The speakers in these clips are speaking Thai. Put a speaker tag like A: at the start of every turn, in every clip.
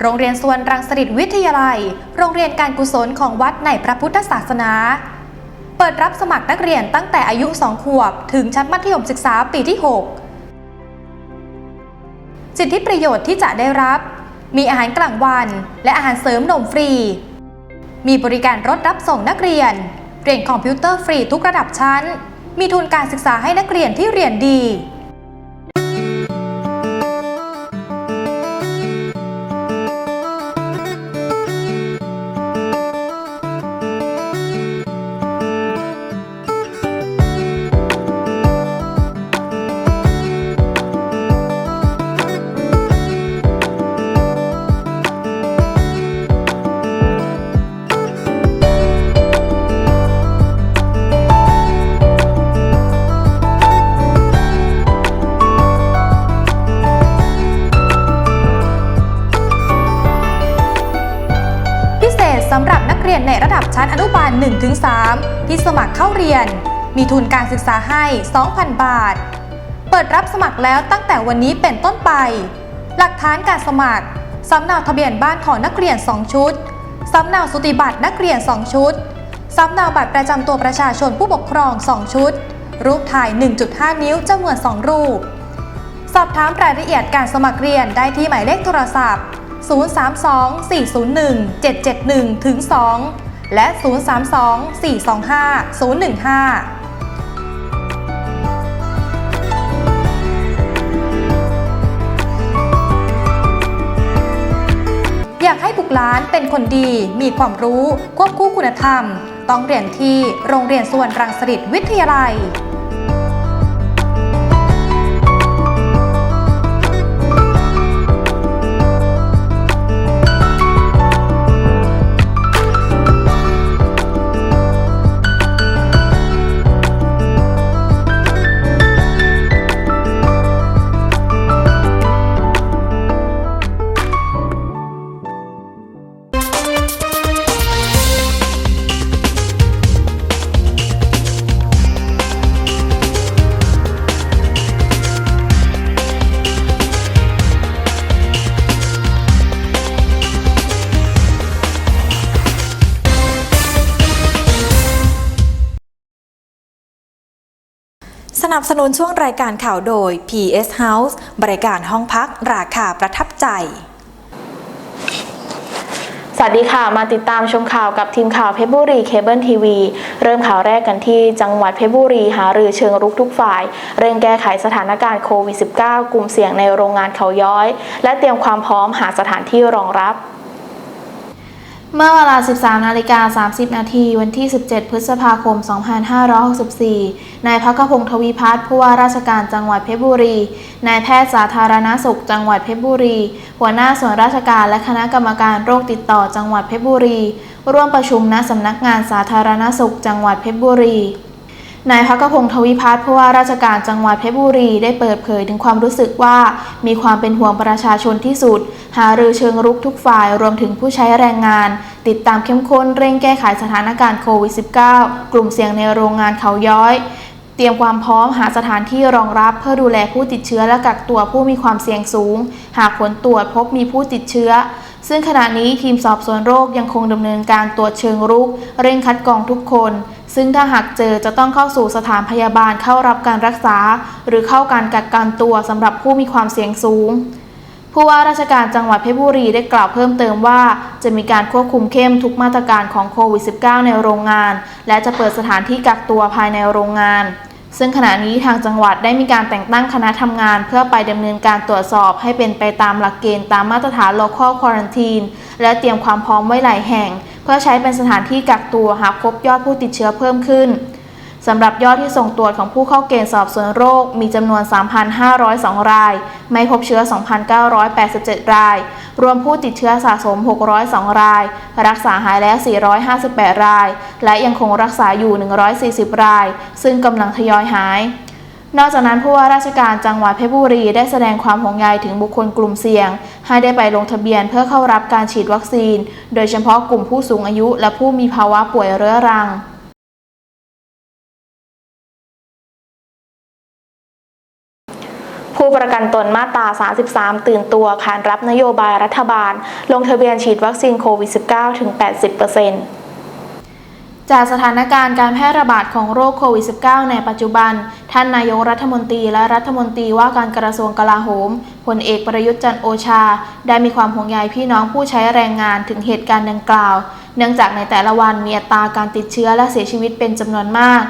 A: โรงเรียนสวนรังสฤษวิทยาลัย โรงเรียนการกุศลของวัดในพระพุทธศาสนา เปิดรับสมัครนักเรียนตั้งแต่อายุ 2 ขวบ ถึงชั้นมัธยมศึกษาปีที่ 6 สิทธิประโยชน์ที่จะได้รับ มีอาหารกลางวัน และอาหารเสริมนมฟรี มีบริการรถรับส่งนักเรียน เรียนคอมพิวเตอร์ฟรีทุกระดับชั้น มีทุนการศึกษาให้นักเรียนที่เรียนดี รียน มีทุนการศึกษาให้ 2,000 บาท เปิดรับสมัครแล้วตั้งแต่วันนี้เป็นต้นไป หลักฐานการสมัครสำเนาทะเบียนบ้านของนักเรียน 2 ชุดสำเนาสุติบัตรนักเรียน 2 ชุดสำเนาบัตรประจำตัวประชาชนผู้ปกครอง 2 ชุด รูปถ่าย 1.5 นิ้วจำนวน 2 รูป สอบถามรายละเอียดการสมัครเรียนได้ที่หมายเลขโทรศัพท์ 032401771-2 และ 032 425 015อยากให้บุกรหลานเป็นคนดี มีความรู้ ควบคู่คุณธรรม ต้องเรียนที่โรงเรียนส่วนรังสิตวิทยาลัย
B: นับสนุนช่วงรายการข่าวโดย PS House บริการห้องพักราคาประทับใจ
C: สวัสดีค่ะ มาติดตามชมข่าวกับทีมข่าวเพชรบุรีเคเบิลทีวี เริ่มข่าวแรกกันที่จังหวัดเพชรบุรีหารือเชิงรุกทุกฝ่าย เร่งแก้ไขสถานการณ์โควิด -19 กลุ่มเสี่ยงในโรงงานเขาย้อย และเตรียมความพร้อมหาสถานที่รองรับ เมื่อเวลา 13 นาฬิกา 30 นาที วันที่ 17 พฤษภาคม 2564 นายพักพงศ์ทวีพัฒน์ผู้ว่าราชการจังหวัดเพชรบุรี นายแพทย์สาธารณสุขจังหวัดเพชรบุรี หัวหน้าส่วนราชการและคณะกรรมการโรคติดต่อจังหวัดเพชรบุรี ร่วมประชุมณสำนักงานสาธารณสุขจังหวัดเพชรบุรี นายพักพงศ์ทวิพัฒน์ผู้ว่าราชการจังหวัดเพชรบุรีได้เปิดเผยถึงความรู้สึกว่า มีความเป็นห่วงประชาชนที่สุด หารือเชิงรุกทุกฝ่ายรวมถึงผู้ใช้แรงงาน ติดตามเข้มข้นเร่งแก้ไขสถานการณ์โควิด -19 กลุ่มเสี่ยงในโรงงานเขาย้อย เตรียมความพร้อมหาสถานที่รองรับเพื่อดูแลผู้ติดเชื้อและกักตัวผู้มีความเสี่ยงสูง หากผลตรวจพบมีผู้ติดเชื้อ ซึ่งขณะนี้ทีมสอบสวนโรคยังคงดำเนินการตรวจเชิงรุก เร่งคัดกรองทุกคน ซึ่งถ้าหากเจอจะต้องเข้าสู่สถานพยาบาลเข้ารับการรักษา หรือเข้าการกักกันตัวสำหรับผู้มีความเสี่ยงสูง ผู้ว่าราชการจังหวัดเพชรบุรีได้กล่าวเพิ่มเติมว่า จะมีการควบคุมเข้มทุกมาตรการของโควิด -19 ในโรงงาน และจะเปิดสถานที่กักตัวภายในโรงงาน ซึ่งขณะนี้ทางจังหวัดได้มีการแต่งตั้งคณะทำงาน เพื่อไปดำเนินการตรวจสอบให้เป็นไปตามหลักเกณฑ์ตามมาตรฐาน local quarantine และเตรียมความพร้อมไว้หลายแห่ง เพื่อใช้เป็นสถานที่กักตัวหากพบยอดผู้ติดเชื้อเพิ่มขึ้นสำหรับยอดที่ส่งตรวจของผู้เข้าเกณฑ์สอบสวนโรค มีจำนวน 3,502 ราย ไม่พบเชื้อ 2,987 ราย รวมผู้ติดเชื้อสะสม 602 ราย รักษาหายแล้ว 458 ราย และยังคงรักษาอยู่ 140 ราย ซึ่งกำลังทยอยหาย นอกจากนั้นผู้ว่าราชการจังหวัดเพชรบุรีได้แสดงความห่วงใยถึงบุคคลกลุ่มเสี่ยง ให้ได้ไปลงทะเบียนเพื่อเข้ารับการฉีดวัคซีน โดยเฉพาะกลุ่มผู้สูงอายุ และผู้มีภาวะป่วยเรื้อรัง ผู้ประกันตนมาตรา 33 ตื่นตัวขานรับนโยบายรัฐบาล ลงทะเบียนฉีดวัคซีนโควิด -19 ถึง 80%จากสถานการณ์การแพร่ระบาดของโรคโควิด -19 ในปัจจุบัน ท่านนายกรัฐมนตรีและรัฐมนตรีว่าการกระทรวงกลาโหมพลเอกประยุทธ์จันโอชา ได้มีความห่วงใยพี่น้องผู้ใช้แรงงานถึงเหตุการณ์ดังกล่าว เนื่องจากในแต่ละวันมีอัตราการติดเชื้อและเสียชีวิตเป็นจำนวนมาก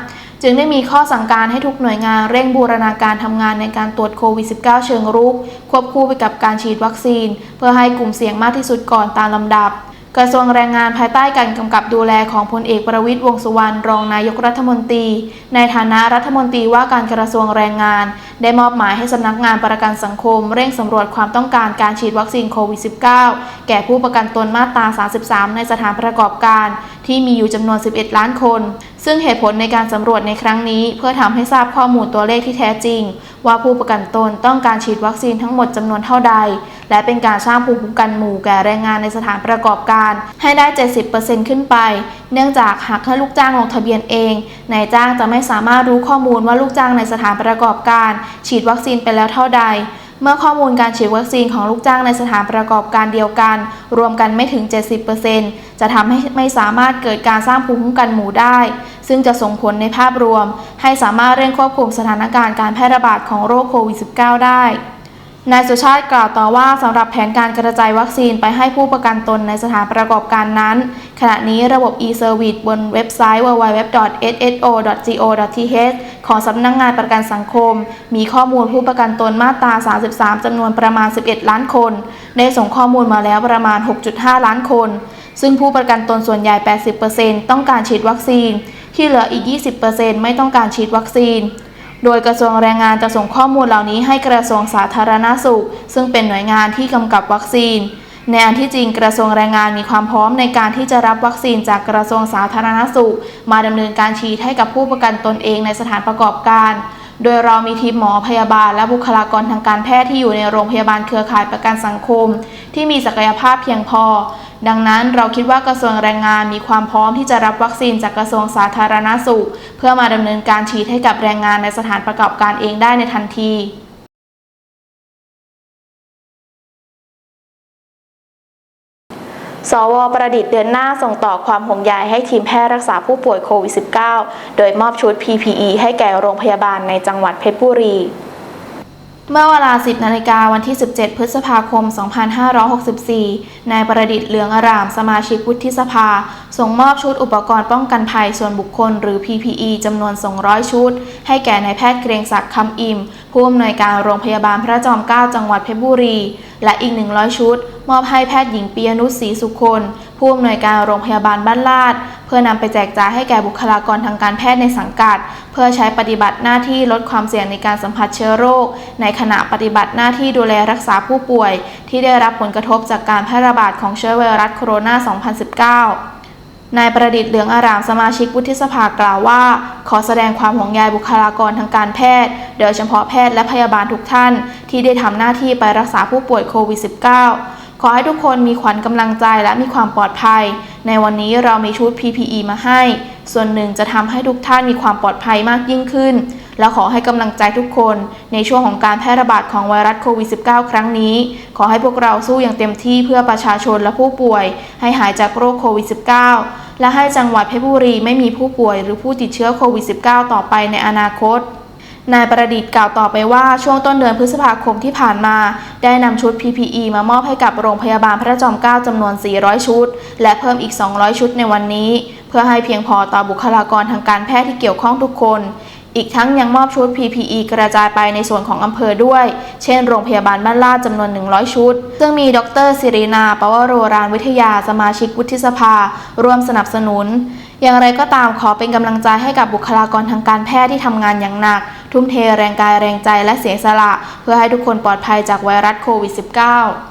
C: จึงได้มีข้อสั่งการให้ทุกหน่วยงานเร่งบูรณาการทำงานในการตรวจโควิด -19 เชิงรุก ควบคู่ไปกับการฉีดวัคซีน เพื่อให้กลุ่มเสี่ยงมากที่สุดก่อนตามลำดับ กระทรวงแรงงานภายใต้การกำกับดูแลของพลเอกประวิตยวงสุวรรณรองนายกรัฐมนตรี ในฐานะรัฐมนตรีว่าการกระทรวงแรงงาน ได้มอบหมายให้สำนักงานประกันสังคม เร่งสำรวจความต้องการการฉีดวัคซีนโควิด -19 แก่ผู้ประกันตนมาตรา 33 ในสถานประกอบการ ที่มีอยู่จำนวน 11 ล้านคน ซึ่งเหตุผลในการสำรวจในครั้งนี้ เพื่อทำให้ทราบข้อมูลตัวเลขที่แท้จริง ว่าผู้ประกันตนต้องการฉีดวัคซีนทั้งหมดจำนวนเท่าใด และเป็นการสร้างภูมิคุ้มกันหมู่แก่แรงงานในสถานประกอบการ ให้ได้ 70%ขึ้นไป เนื่องจากหากให้ลูกจ้างลงทะเบียนเองนายจ้างจะไม่สามารถรู้ข้อมูลว่าลูกจ้างในสถานประกอบการ ฉีดวัคซีนไปแล้วเท่าใด เมื่อข้อมูลการฉีดวัคซีนของลูกจ้างในสถานประกอบการเดียวกัน รวมกันไม่ถึง 70%จะทำให้ไม่สามารถเกิดการสร้างภูมิคุ้มกันหมู่ได้ ซึ่งจะส่งผลในภาพรวม ให้สามารถเร่งควบคุมสถานการณ์การแพร่ระบาดของโรคโควิด -19 ได้ นายสุชาติกล่าวต่อว่าสำหรับแผนการกระจายวัคซีนไปให้ผู้ประกันตนในสถานประกอบการนั้น ขณะนี้ระบบ e-service บนเว็บไซต์ www.sso.go.th ของสำนักงงานประกันสังคม มีข้อมูลผู้ประกันตนมาตรา 33 จำนวนประมาณ 11 ล้านคน ได้ส่งข้อมูลมาแล้วประมาณ 6.5 ล้านคน ซึ่งผู้ประกันตนส่วนใหญ่ 80%ต้องการฉีดวัคซีน ที่เหลืออีก 20%ไม่ต้องการฉีดวัคซีน โดยกระทรวงแรงงานจะส่งข้อมูลเหล่านี้ให้กระทรวงสาธารณาสุข ซึ่งเป็นหน่วยงานที่กำกับวัคซีน ในอันที่จริงกระทรวงแรงงานมีความพร้อมในการที่จะรับวัคซีนจากกระทรวงสาธารณาสุข มาดำเนินการฉีดให้กับผู้ประกันตนเองในสถานประกอบการ โดยเรามีทีมหมอพยาบาลและบุคลากรทางการแพทย์ที่อยู่ในโรงพยาบาลเครือข่ายประกันสังคม ที่มีศักยภาพเพียงพอ ดังนั้นเราคิดว่ากระทรวงแรงงานมีความพร้อมที่จะรับวัคซีนจากกระทรวงสาธารณาสุข เพื่อมาดำเนินการฉีดให้กับแรงงานในสถานประกอบการเองได้ในทันที สวประดิษฐ์เดือนหน้าส่งต่อความห่วงใยให้ทีมแพทย์รักษาผู้ป่วยโควิด -19 โดยมอบชุด PPE ให้แก่โรงพยาบาลในจังหวัดเพชรบุรีเมื่อเวลา 10 นาฬิกาวันที่ 17 พฤษภาคม 2564 นายประดิษฐ์เหลืองอาราม สมาชิกวุฒิสภา ส่งมอบชุดอุปกรณ์ป้องกันภัยส่วนบุคคลหรือ PPE จำนวน 200 ชุด ให้แก่นายแพทย์เกรียงศักดิ์คำอิ่ม ผู้อำนวยการโรงพยาบาลพระจอมเกล้าจังหวัดเพชรบุรี และอีก 100 ชุด มอบให้แพทย์หญิงปียนุชศรีสุคน ผู้อำนวยการโรงพยาบาลบ้านลาด เพื่อนำไปแจกจ่ายให้แก่บุคลากรทางการแพทย์ในสังกัด เพื่อใช้ปฏิบัติหน้าที่ลดความเสี่ยงในการสัมผัสเชื้อโรค ในขณะปฏิบัติหน้าที่ดูแลรักษาผู้ป่วย ที่ได้รับผลกระทบจากการแพร่ระบาดของเชื้อไวรัสโคโรนา 2019 นายประดิษฐ์เหลืองอารามสมาชิกวุฒิสภากล่าวว่า ขอแสดงความห่วงใยบุคลากรทางการแพทย์ โดยเฉพาะแพทย์และพยาบาลทุกท่าน ที่ได้ทำหน้าที่ไปรักษาผู้ป่วยโควิด -19 ขอให้ทุกคนมีขวัญกำลังใจและมีความปลอดภัย ในวันนี้เรามีชุด PPE มาให้ ส่วนหนึ่งจะทำให้ทุกท่านมีความปลอดภัยมากยิ่งขึ้น และขอให้กำลังใจทุกคนในช่วงของการแพร่ระบาดของไวรัสโควิด -19 ครั้งนี้ ขอให้พวกเราสู้อย่างเต็มที่เพื่อประชาชนและผู้ป่วย ให้หายจากโรคโควิด -19 และให้จังหวัดเพชรบุรีไม่มีผู้ป่วยหรือผู้ติดเชื้อโควิด -19 ต่อไปในอนาคตนายประดิษฐ์กล่าวต่อไปว่าช่วงต้นเดือนพฤษภาคมที่ผ่านมา ได้นำชุด PPE มามอบให้กับโรงพยาบาลพระจอมเกล้าจำนวน 400 ชุด และเพิ่มอีก 200 ชุดในวันนี้ เพื่อให้เพียงพอต่อบุคลากรทางการแพทย์ที่เกี่ยวข้องทุกคน อีกทั้งยังมอบชุด PPE กระจายไปในส่วนของอำเภอด้วย เช่นโรงพยาบาลบ้านลาดจำนวน 100 ชุด ซึ่งมีดรศิรินาปวโรรานวิทยาสมาชิกวุฒิสภา ร่วมสนับสนุน อย่างไรก็ตามขอเป็นกำลังใจให้กับบุคลากรทางการแพทย์ที่ทำงานอย่างหนัก ทุ่มเทแรงกายแรงใจและเสียสละ เพื่อให้ทุกคนปลอดภัยจากไวรัสโควิด -19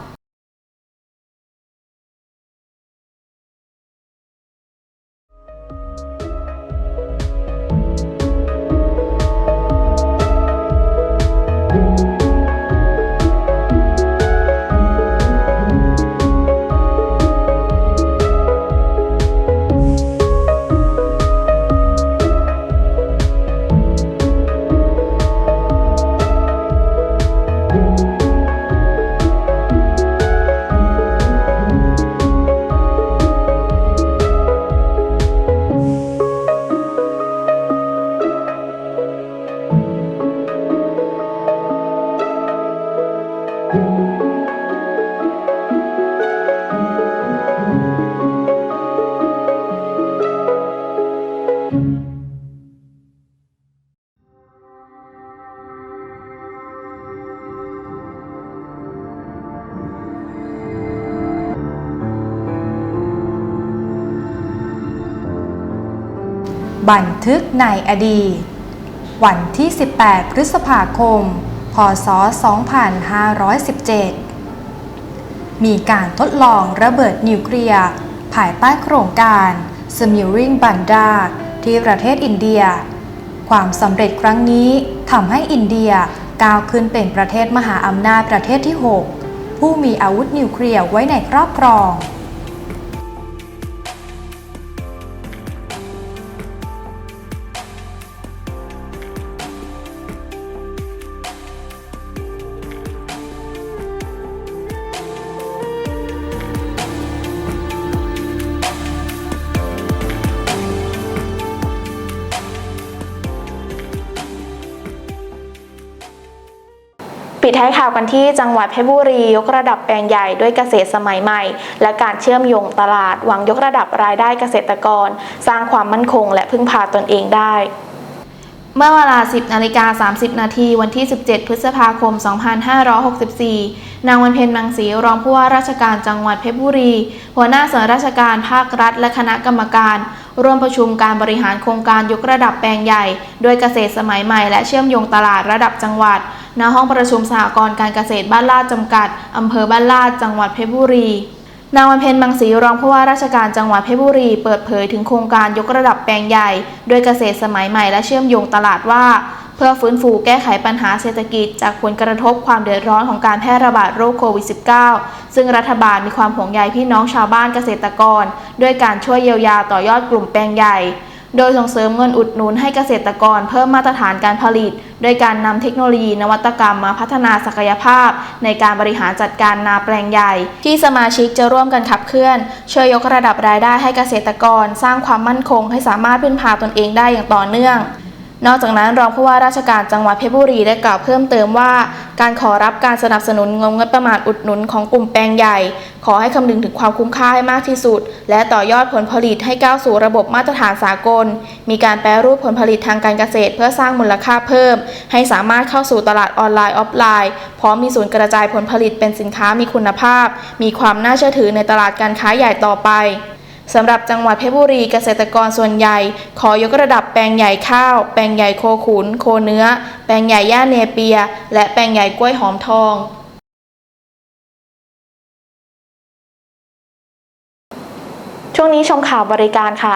A: บันทึกในอดีต วันที่ 18 พฤษภาคม พศ 2517 มีการทดลองระเบิดนิวเคลียร์ภายใต้โครงการ Smiring b a n d a ที่ประเทศอินเดีย ความสำเร็จครั้งนี้ทำให้อินเดียก้าวขึ้นเป็นประเทศมหาอำนาจประเทศที่ 6 ผู้มีอาวุธนิวเคลียร์ไว้ในครอบครอง
C: ปิดท้ายข่าวกันที่จังหวัดเพชรบุรียกระดับแปลงใหญ่ด้วยเกษตรสมัยใหม่ และการเชื่อมโยงตลาดหวังยกระดับรายได้เกษตรกร สร้างความมั่นคงและพึ่งพาตนเองได้เมื่อเวลา 10นาฬิกา30 นาที วันที่ 17 พฤษภาคม 2564 นางวันเพ็ญมังสีรองผู้ว่าราชการจังหวัดเพชรบุรี หัวหน้าส่วนราชการภาครัฐ และคณะกรรมการ ร่วมประชุมการบริหารโครงการยกระดับแปลงใหญ่ ด้วยเกษตรสมัยใหม่และเชื่อมโยงตลาดระดับจังหวัด ณห้องประชุมสหกรณ์การเกษตรบ้านลาดจำกัดอำเภอบ้านลาดจังหวัดเพชรบุรี นางวันเพ็ญบางศรีรองผู้ว่าราชการจังหวัดเพชรบุรี เปิดเผยถึงโครงการยกระดับแปลงใหญ่ด้วยเกษตรสมัยใหม่และเชื่อมโยงตลาดว่า เพื่อฟื้นฟูแก้ไขปัญหาเศรษฐกิจ จากผลกระทบความเดือดร้อนของการแพร่ระบาดโรคโควิด -19 ซึ่งรัฐบาลมีความห่วงใยพี่น้องชาวบ้านเกษตรกร ด้วยการช่วยเยียวยาต่อยอดกลุ่มแปลงใหญ่ โดยส่งเสริมเงินอุดหนุนให้เกษตรกรเพิ่มมาตรฐานการผลิต โดยการนำเทคโนโลยีนวัตกรรมมาพัฒนาศักยภาพ ในการบริหารจัดการนาแปลงใหญ่ ที่สมาชิกจะร่วมกันขับเคลื่อน ช่วยยกระดับรายได้ให้เกษตรกร สร้างความมั่นคงให้สามารถพึ่งพาตนเองได้อย่างต่อเนื่อง นอกจากนั้นรองผู้ว่าราชการจังหวัดเพชรบุรีได้กล่าวเพิ่มเติมว่า การขอรับการสนับสนุนงบงบประมาณอุดหนุนของกลุ่มแปลงใหญ่ ขอให้คำนึงถึงความคุ้มค่าให้มากที่สุด และต่อยอดผลผลิตให้ก้าวสู่ระบบมาตรฐานสากล มีการแปรรูปผลผลิตทางการเกษตร เพื่อสร้างมูลค่าเพิ่ม ให้สามารถเข้าสู่ตลาดออนไลน์ออฟไลน์พร้อมมีศูนย์กระจายผลผลิตเป็นสินค้ามีคุณภาพ มีความน่าเชื่อถือในตลาดการค้าใหญ่ต่อไป สำหรับจังหวัดเพชรบุรีเกษตรกรส่วนใหญ่ ขอยกระดับแปลงใหญ่ข้าว แปลงใหญ่โคขุน โคเนื้อ แปลงใหญ่ย่าเนเปีย และแปลงใหญ่กล้วยหอมทองช่วงนี้ชมข่าวบริการค่ะ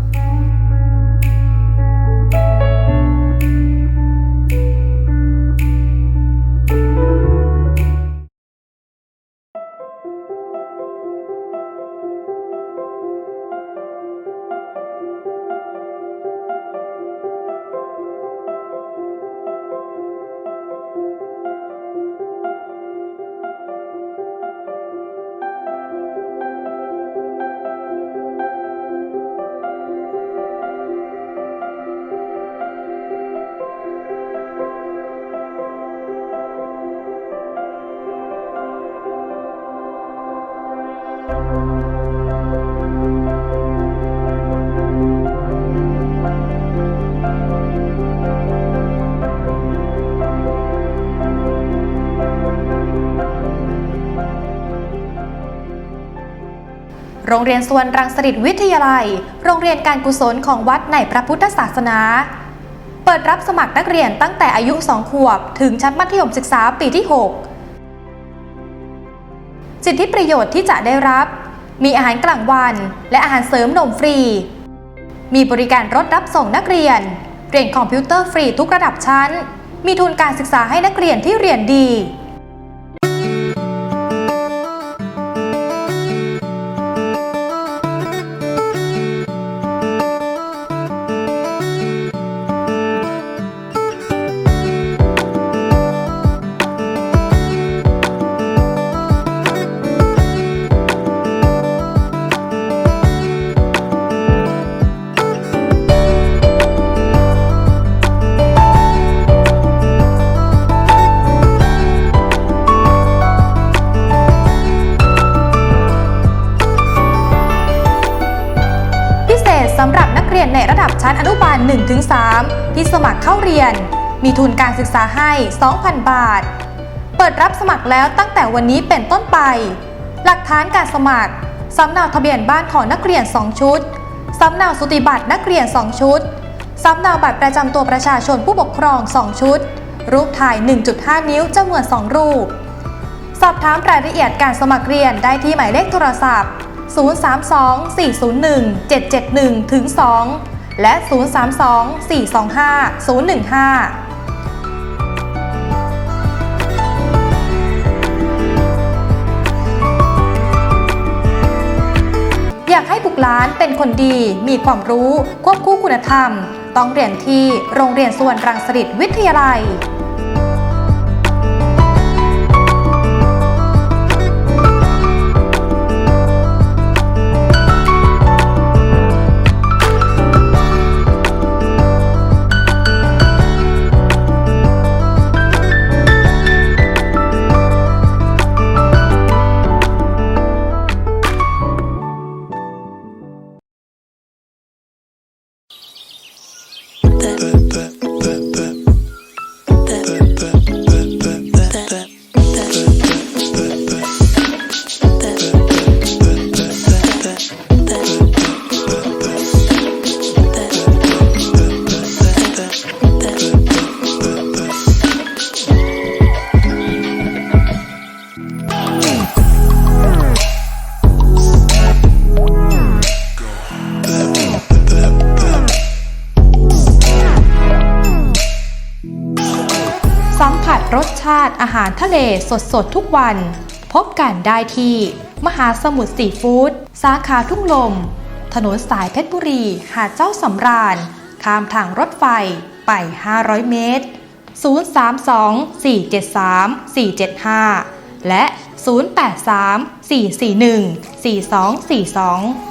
A: โรงเรียนสวนรังสฤษวิทยาลัย โรงเรียนการกุศลของวัดในพระพุทธศาสนา เปิดรับสมัครนักเรียนตั้งแต่อายุ 2 ขวบ ถึงชั้นมัธยมศึกษาปีที่ 6 สิทธิประโยชน์ที่จะได้รับ มีอาหารกลางวัน และอาหารเสริมนมฟรี มีบริการรถรับส่งนักเรียน เรียนคอมพิวเตอร์ฟรีทุกระดับชั้น มีทุนการศึกษาให้นักเรียนที่เรียนดี ที่สมัครเข้าเรียน มีทุนการศึกษาให้ 2,000 บาท เปิดรับสมัครแล้วตั้งแต่วันนี้เป็นต้นไป หลักฐานการสมัครสำเนาทะเบียนบ้านของนักเรียน 2 ชุดสำเนาสุติบัตรนักเรียน 2 ชุดสำเนาบัตรประจำตัวประชาชนผู้ปกครอง 2 ชุด รูปถ่าย 1.5 นิ้วจำนวน 2 รูป สอบถามรายละเอียดการสมัครเรียนได้ที่หมายเลขโทรศัพท์ 032401771-2 และ 032-425-015อยากให้บุกหลานเป็นคนดี มีความรู้ ควบคู่คุณธรรม ต้องเรียนที่โรงเรียนสวนรังสฤษวิทยาลัย สั สดสดๆ ทุกวัน พบกันได้ที่ มหาสมุทรซีฟู้ดสาขาทุ่งลม ถนนสายเพชรบุรี หาดเจ้าสำราญ ข้ามทางรถไฟไป 500 เมตร 032 473 475 และ 0834414242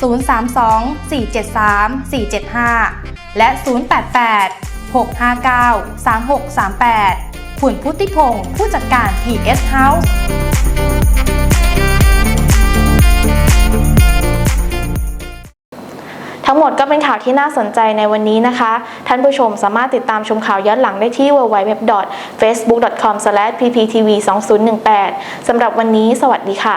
A: 032 473 475 และ 088 659 3638 คุณพุทธิพงศ์ผู้จัดการ PS House
C: ทั้งหมดก็เป็นข่าวที่น่าสนใจในวันนี้นะคะ ท่านผู้ชมสามารถติดตามชมข่าวย้อนหลังได้ที่ www.facebook.com/pptv2018 สำหรับวันนี้ สวัสดีค่ะ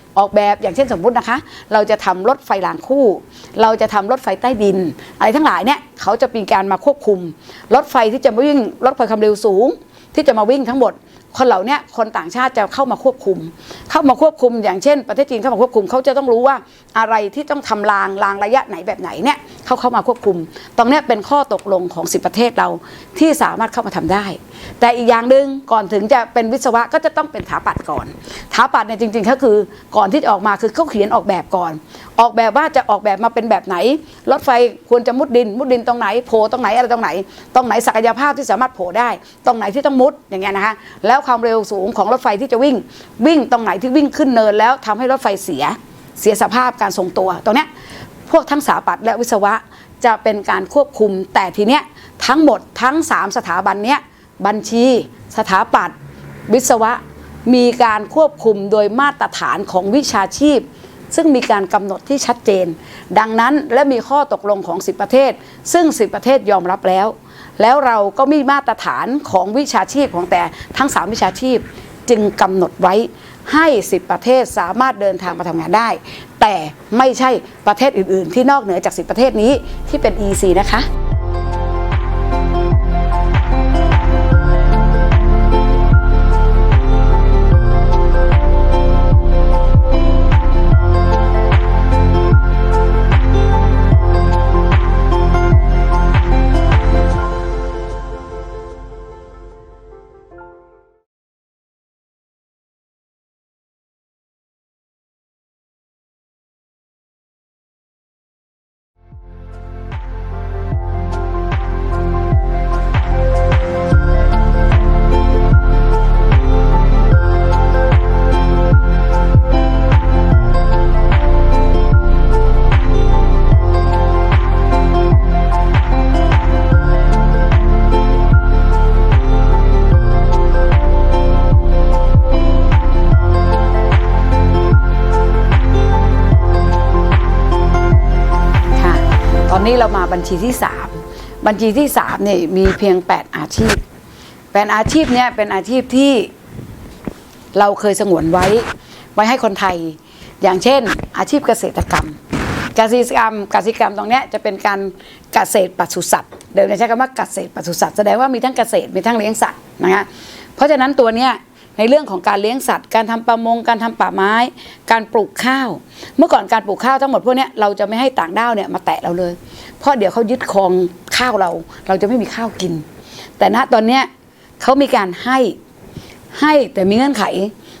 D: ออกแบบอย่างเช่นสมมุตินะคะ เราจะทำรถไฟรางคู่ เราจะทำรถไฟใต้ดิน อะไรทั้งหลายเนี่ยเขาจะมีการมาควบคุม รถไฟที่จะมาวิ่งรถไฟความเร็วสูง ที่จะมาวิ่งทั้งหมดคนเหล่านี้คนต่างชาติจะเข้ามาควบคุม เข้ามาควบคุมอย่างเช่น ประเทศจีนเข้ามาควบคุมเขาจะต้องรู้ว่าอะไรที่ต้องทำรางรางระยะไหนแบบไหนเนี่ยเขาเข้ามาควบคุม ตรงนี้เป็นข้อตกลงของ10ประเทศเราที่สามารถเข้ามาทำได้ แต่อีกอย่างหนึ่งก่อนถึงจะเป็นวิศวะก็จะต้องเป็นถาปัดก่อนถาปัดเนี่ยจริงๆก็คือก่อนที่จะออกมาคือเขาเขียนออกแบบก่อน ออกแบบว่าจะออกแบบมาเป็นแบบไหน รถไฟควรจะมุดดิน มุดดินตรงไหนโผล่ตรงไหนอะไรตรงไหน ตรงไหนศักยภาพที่สามารถโผล่ได้ ตรงไหนที่ต้องมุดอย่างเงี้ยนะคะแล้วความเร็วสูงของรถไฟที่จะวิ่ง วิ่งตรงไหนที่วิ่งขึ้นเนินแล้วทำให้รถไฟเสียเสียสภาพการทรงตัวตรงเนี้ยพวกทั้งสถาปัตย์และวิศวะจะเป็นการควบคุม แต่ทีเนี้ยทั้งหมดทั้ง 3 สถาบันเนี้ย บัญชี สถาปัตย์วิศวะ มีการควบคุมโดยมาตรฐานของวิชาชีพ ซึ่งมีการกำหนดที่ชัดเจน ดังนั้นและมีข้อตกลงของ 10 ประเทศ ซึ่ง 10 ประเทศยอมรับแล้ว แล้วเราก็มีมาตรฐานของวิชาชีพของแต่ทั้ง 3 วิชาชีพ จึงกำหนดไว้ให้ 10 ประเทศสามารถเดินทางมาทำงานได้ แต่ไม่ใช่ประเทศอื่น ๆ ที่นอกเหนือจาก 10 ประเทศนี้ที่เป็น EC นะคะ บัญชีที่ 3 บัญชีที่3เนี่ยมีเพียง 8 อาชีพแปดอาชีพเนี่ยเป็นอาชีพที่เราเคยสงวนไว้ไว้ให้คนไทย อย่างเช่น อาชีพเกษตรกรรมเกษตรกรรมเกษตรกรรมตรงเนี้ยจะเป็นการเกษตรปศุสัตว์เดี๋ยวเราใช้คำว่าเกษตรปศุสัตว์แสดงว่ามีทั้งเกษตรมีทั้งเลี้ยงสัตว์นะคะเพราะฉะนั้นตัวเนี้ย ในเรื่องของการเลี้ยงสัตว์ การทำประมง การทำป่าไม้ การปลูกข้าว เมื่อก่อนการปลูกข้าวทั้งหมดพวกนี้เราจะไม่ให้ต่างด้าวเนี่ยมาแตะเราเลย เพราะเดี๋ยวเขายึดครองข้าวเรา เราจะไม่มีข้าวกิน แต่ณตอนเนี้ยเขามีการให้ให้แต่มีเงื่อนไข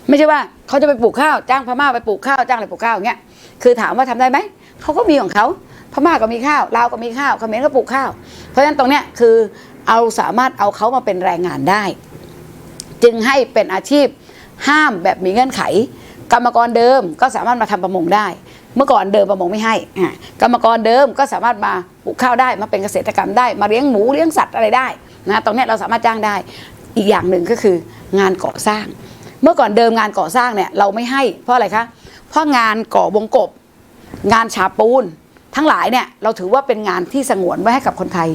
D: ไม่ใช่ว่าเขาจะไปปลูกข้าวจ้างพม่าไปปลูกข้าวจ้างอะไรปลูกข้าวอย่างเงี้ยคือถามว่าทำได้ไหมเขาก็มีของเขาพม่าก็มีข้าวลาวก็มีข้าวเขมรก็ปลูกข้าว เพราะฉะนั้นตรงเนี้ยคือเอาสามารถเอาเขามาเป็นแรงงานได้ จึงให้เป็นอาชีพห้ามแบบมีเงื่อนไข กรรมกรเดิมก็สามารถมาทำประมงได้ เมื่อก่อนเดิมประมงไม่ให้กรรมกรเดิมก็สามารถมาปลูกข้าวได้มาเป็นเกษตรกรรมได้มาเลี้ยงหมูเลี้ยงสัตว์อะไรได้นะตรงนี้เราสามารถจ้างได้อีกอย่างหนึ่งก็คืองานก่อสร้าง เมื่อก่อนเดิมงานก่อสร้างเนี่ยเราไม่ให้เพราะอะไรคะเพราะงานก่อวงกบ งานฉาปูน ทั้งหลายเนี่ยเราถือว่าเป็นงานที่สงวนไว้ให้กับคนไทย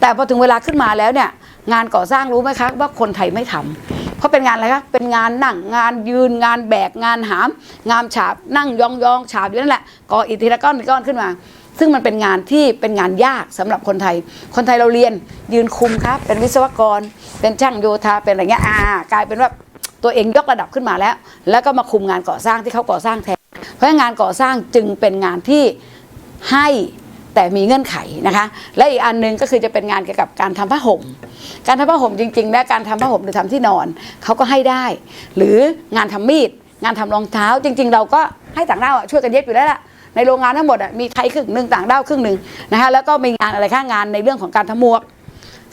D: แต่พอถึงเวลาขึ้นมาแล้วเนี่ยงานก่อสร้างรู้ไหมคะว่าคนไทยไม่ทำ เพราะเป็นงานอะไรคะเป็นงานนั่งงานยืนงานแบกงานหาม งานฉาบนั่งยองยองฉาบอยู่นั่นแหละก่ออิฐทีละก้อนทีละก้อนขึ้นมา ซึ่งมันเป็นงานที่เป็นงานยากสำหรับคนไทย คนไทยเราเรียนยืนคุมครับ เป็นวิศวกร เป็นช่างโยธาเป็นอะไรเงี้ยอ่ากลายเป็นว่าตัวเองยกระดับขึ้นมาแล้ว แล้วก็มาคุมงานก่อสร้างที่เขาก่อสร้างแทนเพราะงานก่อสร้างจึงเป็นงานที่ให้ แต่มีเงื่อนไขนะคะ และอีกอันหนึงก็คือจะเป็นงานเกี่ยวกับการทำผ้าห่ม การทำผ้าห่มจริงๆและการทำผ้าห่มหรือทำที่นอนเขาก็ให้ได้ หรืองานทำมีด งานทำรองเท้า จริง ๆ เราก็ให้ต่างด้าวช่วยกันเย็บอยู่แล้วล่ะในโรงงานทั้งหมดมีไทยครึ่งหนึ่งต่างด้าวครึ่งหนึ่งนะคะแล้วก็มีงานอะไรข้างงานในเรื่องของการทำหมวก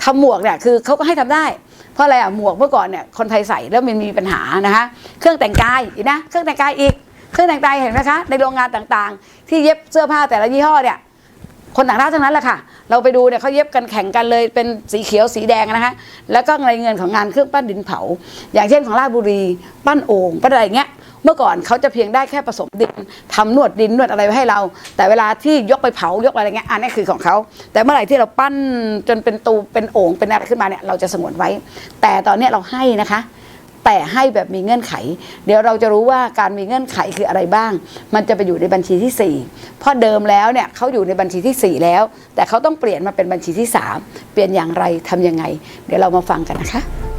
D: ทำหมวกเนี่ยคือเขาก็ให้ทำได้ เพราะอะไรอะหมวกเมื่อก่อนเนี่ยคนไทยใส่แล้วมันมีปัญหานะคะเครื่องแต่งกายอีกนะเครื่องแต่งกายอีกเครื่องแต่งกายเห็นไหมคะในโรงงานต่างๆ ที่เย็บเสื้อผ้าแต่ละยี่ห้อเนี่ย คนต่างด้าวทั้งนั้นแหละค่ะ เราไปดูเนี่ยเขาเย็บกันแข่งกันเลยเป็นสีเขียวสีแดงนะคะ แล้วก็ในเงินของงานเครื่องปั้นดินเผา อย่างเช่นของราชบุรี ปั้นโอ่งปั้นอะไรเงี้ย เมื่อก่อนเขาจะเพียงได้แค่ผสมดินทำนวดดินนวดอะไรไว้ให้เรา แต่เวลาที่ยกไปเผายกอะไรเงี้ยอันนี้คือของเขา แต่เมื่อไหร่ที่เราปั้นจนเป็นตูเป็นโอ่งเป็นอะไรขึ้นมาเนี่ยเราจะสงวนไว้ แต่ตอนนี้เราให้นะคะ แต่ให้แบบมีเงื่อนไข เดี๋ยวเราจะรู้ว่าการมีเงื่อนไขคืออะไรบ้าง มันจะไปอยู่ในบัญชีที่ 4 เพราะเดิมแล้วเนี่ยเขาอยู่ในบัญชีทีสี่4 แล้ว แต่เขาต้องเปลี่ยนมาเป็นบัญชีที่ 3 เปลี่ยนอย่างไรทำยังไง เดี๋ยวเรามาฟังกันนะคะ